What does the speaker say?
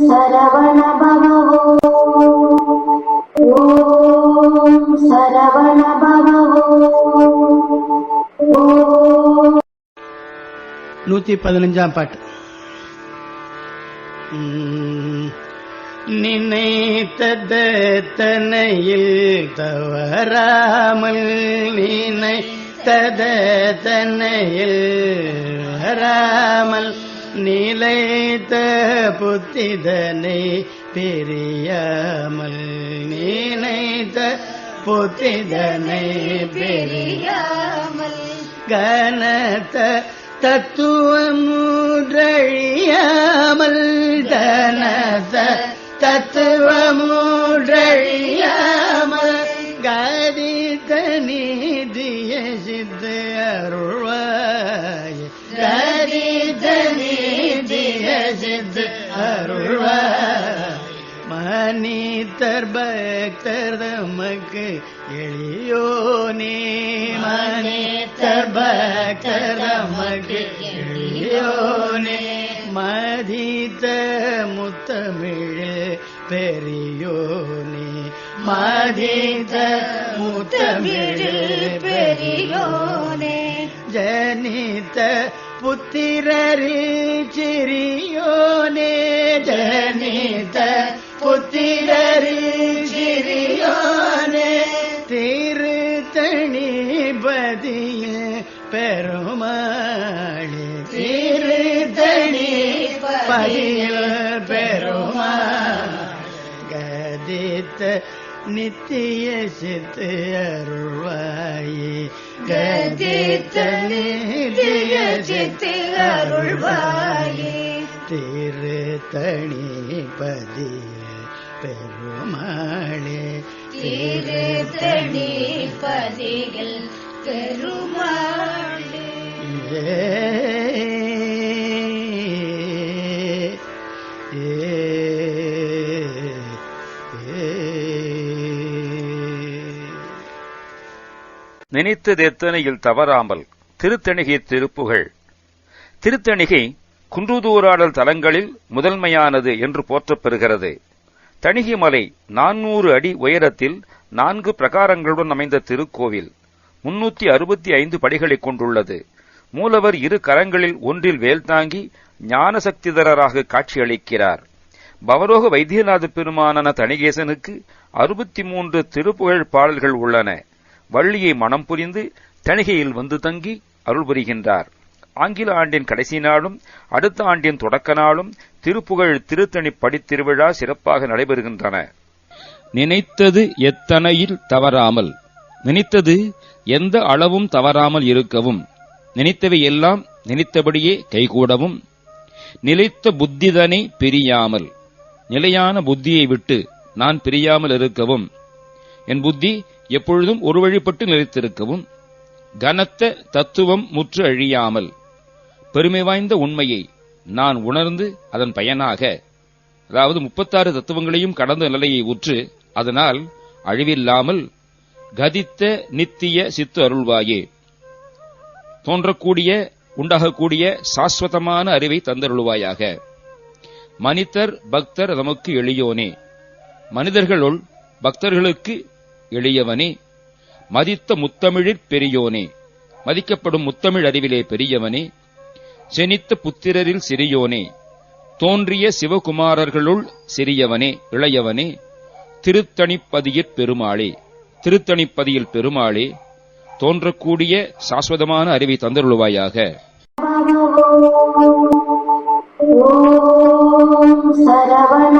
சரவண பவோ ஓம் சரவண பவோ நூத்தி பதினஞ்சாம் பாட்டு. உம், நினைத்ததனையில் தவறாமல் நினைத்ததனையில் வராமல் நிலைத்த புத்திதனை பிரியாமல். நினைத்த புத்திதனை பிரியாமல். கனத்த தத்துவமுடழியாமல் தனத தத்துவமுடழியாமல் பக்தர் பக்தர் தமக்கு எளியோனே மனிதர் பக்தர் தமக்கு எளியோனே மதித்த முத்தமிழ் பெரியோனே. மதித்த முத்தமிழ் பெரியோனே. ஜனித்த புத்திரரி சிறியோனே. ஜனித்த புத்திரரி சிறியோனே திருத்தணி பதிய பெருமாளே. திருத்தணி பதிய பெருமாள். கதித்த நித்திய சித்து அருள்வாயே. கதித்த நித்திய சித்து அருள்வாயே. திருத்தணி பதிய பெருமாளே. திருத்தணி பதிகள் பெருமாளே. ஏ நினைத்ததெத்தனையில் தவறாமல் திருத்தணிகை திருப்புகழ் திருத்தணிகை குன்றுதூராடல் தலங்களில் முதன்மையானது என்று போற்றப் பெறுகிறது. தணிகை மலை நானூறு அடி உயரத்தில் நான்கு பிரகாரங்களுடன் அமைந்த திருக்கோவில். முன்னூத்தி அறுபத்தி ஐந்து படிகளைக் கொண்டுள்ளது. மூலவர் இரு கரங்களில் ஒன்றில் வேல் தாங்கி ஞானசக்திதரராக காட்சியளிக்கிறார். பவரோக வைத்தியநாத பெருமானான தணிகேசனுக்கு அறுபத்தி மூன்று திருப்புகழ் பாடல்கள் உள்ளன. வள்ளியை மனம் புரிந்து தணிகையில் வந்து தங்கி அருள் புரிகின்றார். ஆங்கில ஆண்டின் கடைசி நாளும் அடுத்த ஆண்டின் தொடக்க நாளும் திருப்புகழ் திருத்தணி படித்திருவிழா சிறப்பாக நடைபெறுகின்றன. நினைத்தது எத்தனையில் தவறாமல். நினைத்தது எந்த அளவும் தவறாமல் இருக்கவும். நினைத்தவை எல்லாம் நினைத்தபடியே கைகூடவும். நிலைத்த புத்திதனை பிரியாமல். நிலையான புத்தியை விட்டு நான் பிரியாமல் இருக்கவும். என் புத்தி எப்பொழுதும் ஒரு வழிபட்டு நிலைத்திருக்கவும். கனத்த தத்துவம் முற்று அழியாமல். பெருமை வாய்ந்த உண்மையை நான் உணர்ந்து அதன் பயனாக அதாவது முப்பத்தாறு தத்துவங்களையும் கடந்த நிலையை உற்று அதனால் அழிவில்லாமல் கதித்த நித்திய சித்து அருள்வாயே. தோன்றக்கூடிய உண்டாகக்கூடிய சாஸ்வதமான அறிவை தந்தருள்வாயாக. மனிதர் பக்தர் நமக்கு எளியோனே. மனிதர்களுள் பக்தர்களுக்கு எளியவனே. மதித்த முத்தமிழிற் பெரியோனே. மதிக்கப்படும் முத்தமிழ் அறிவிலே பெரியவனே. செனித்த புத்திரரில் சிறியோனே தோன்றிய சிவகுமாரர்களுள் சிறியவனே இளையவனே திருத்தணிப்பதியிற் பெருமாளே திருத்தணிப்பதியில் பெருமாளே தோன்றக்கூடிய சாஸ்வதமான அறிவை தந்தருள்வாயாக. ஓம் சரவண